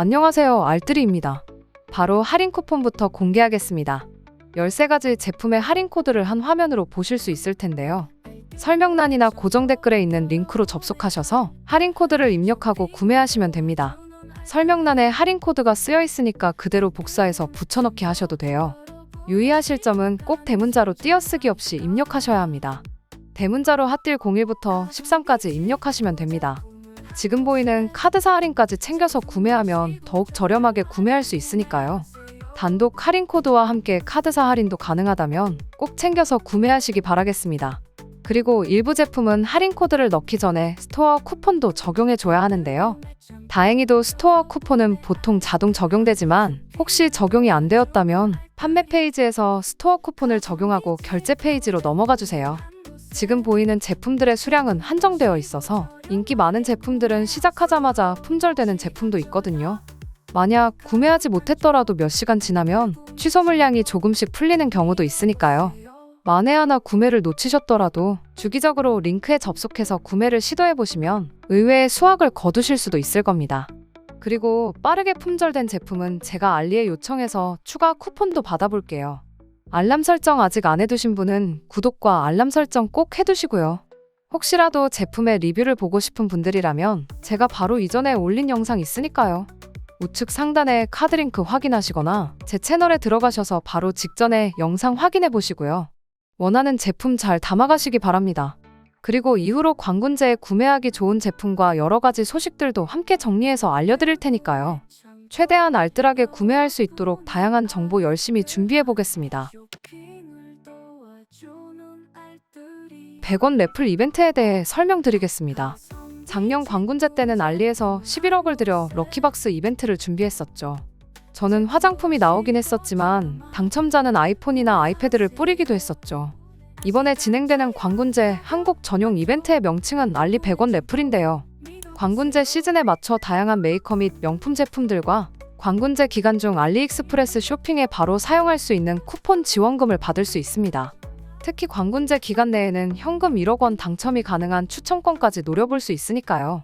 안녕하세요. 알뜰이입니다. 바로 할인 쿠폰부터 공개하겠습니다. 13가지 제품의 할인 코드를 한 화면으로 보실 수 있을 텐데요. 설명란이나 고정 댓글에 있는 링크로 접속하셔서 할인 코드를 입력하고 구매하시면 됩니다. 설명란에 할인 코드가 쓰여 있으니까 그대로 복사해서 붙여넣기 하셔도 돼요. 유의하실 점은 꼭 대문자로 띄어쓰기 없이 입력하셔야 합니다. 대문자로 핫딜 01부터 13까지 입력하시면 됩니다. 지금 보이는 카드사 할인까지 챙겨서 구매하면 더욱 저렴하게 구매할 수 있으니까요. 단독 할인 코드와 함께 카드사 할인도 가능하다면 꼭 챙겨서 구매하시기 바라겠습니다. 그리고 일부 제품은 할인 코드를 넣기 전에 스토어 쿠폰도 적용해 줘야 하는데요. 다행히도 스토어 쿠폰은 보통 자동 적용되지만 혹시 적용이 안 되었다면 판매 페이지에서 스토어 쿠폰을 적용하고 결제 페이지로 넘어가 주세요. 지금 보이는 제품들의 수량은 한정되어 있어서 인기 많은 제품들은 시작하자마자 품절되는 제품도 있거든요. 만약 구매하지 못했더라도 몇 시간 지나면 취소 물량이 조금씩 풀리는 경우도 있으니까요. 만에 하나 구매를 놓치셨더라도 주기적으로 링크에 접속해서 구매를 시도해 보시면 의외의 수확을 거두실 수도 있을 겁니다. 그리고 빠르게 품절된 제품은 제가 알리에 요청해서 추가 쿠폰도 받아볼게요. 알람 설정 아직 안 해두신 분은 구독과 알람 설정 꼭 해두시고요. 혹시라도 제품의 리뷰를 보고 싶은 분들이라면 제가 바로 이전에 올린 영상 있으니까요. 우측 상단에 카드 링크 확인하시거나 제 채널에 들어가셔서 바로 직전에 영상 확인해 보시고요. 원하는 제품 잘 담아가시기 바랍니다. 그리고 이후로 광군제에 구매하기 좋은 제품과 여러 가지 소식들도 함께 정리해서 알려드릴 테니까요. 최대한 알뜰하게 구매할 수 있도록 다양한 정보 열심히 준비해 보겠습니다. 100원 래플 이벤트에 대해 설명드리겠습니다. 작년 광군제 때는 알리에서 11억을 들여 럭키박스 이벤트를 준비했었죠. 저는 화장품이 나오긴 했었지만 당첨자는 아이폰이나 아이패드를 뿌리기도 했었죠. 이번에 진행되는 광군제 한국 전용 이벤트의 명칭은 알리 100원 래플인데요. 광군제 시즌에 맞춰 다양한 메이커 및 명품 제품들과 광군제 기간 중 알리익스프레스 쇼핑에 바로 사용할 수 있는 쿠폰 지원금을 받을 수 있습니다. 특히 광군제 기간 내에는 현금 1억 원 당첨이 가능한 추첨권까지 노려볼 수 있으니까요.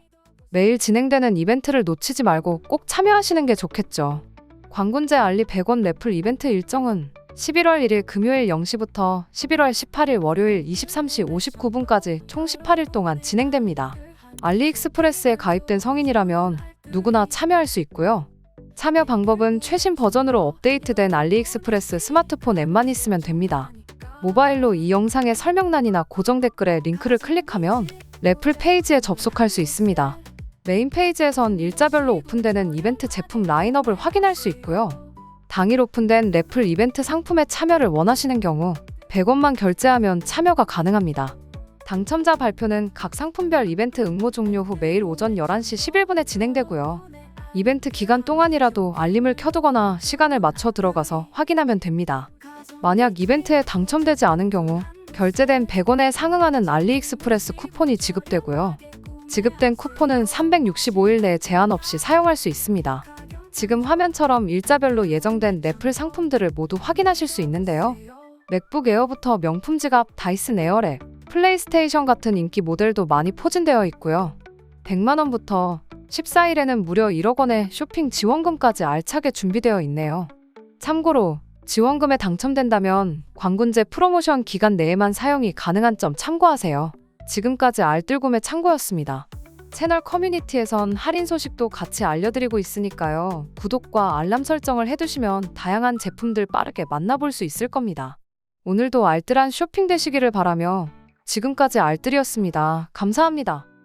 매일 진행되는 이벤트를 놓치지 말고 꼭 참여하시는 게 좋겠죠. 광군제 알리 100원 래플 이벤트 일정은 11월 1일 금요일 0시부터 11월 18일 월요일 23시 59분까지 총 18일 동안 진행됩니다. 알리익스프레스에 가입된 성인이라면 누구나 참여할 수 있고요. 참여 방법은 최신 버전으로 업데이트된 알리익스프레스 스마트폰 앱만 있으면 됩니다. 모바일로 이 영상의 설명란이나 고정 댓글에 링크를 클릭하면 래플 페이지에 접속할 수 있습니다. 메인 페이지에선 일자별로 오픈되는 이벤트 제품 라인업을 확인할 수 있고요. 당일 오픈된 래플 이벤트 상품에 참여를 원하시는 경우 100원만 결제하면 참여가 가능합니다. 당첨자 발표는 각 상품별 이벤트 응모 종료 후 매일 오전 11시 11분에 진행되고요. 이벤트 기간 동안이라도 알림을 켜두거나 시간을 맞춰 들어가서 확인하면 됩니다. 만약 이벤트에 당첨되지 않은 경우 결제된 100원에 상응하는 알리익스프레스 쿠폰이 지급되고요. 지급된 쿠폰은 365일 내에 제한 없이 사용할 수 있습니다. 지금 화면처럼 일자별로 예정된 래플 상품들을 모두 확인하실 수 있는데요. 맥북 에어부터 명품 지갑, 다이슨 에어랩, 플레이스테이션 같은 인기 모델도 많이 포진되어 있고요. 100만 원부터 14일에는 무려 1억 원의 쇼핑 지원금까지 알차게 준비되어 있네요. 참고로 지원금에 당첨된다면 광군제 프로모션 기간 내에만 사용이 가능한 점 참고하세요. 지금까지 알뜰구매 창고였습니다. 채널 커뮤니티에선 할인 소식도 같이 알려드리고 있으니까요. 구독과 알람 설정을 해두시면 다양한 제품들 빠르게 만나볼 수 있을 겁니다. 오늘도 알뜰한 쇼핑 되시기를 바라며 지금까지 알뜰이었습니다. 감사합니다.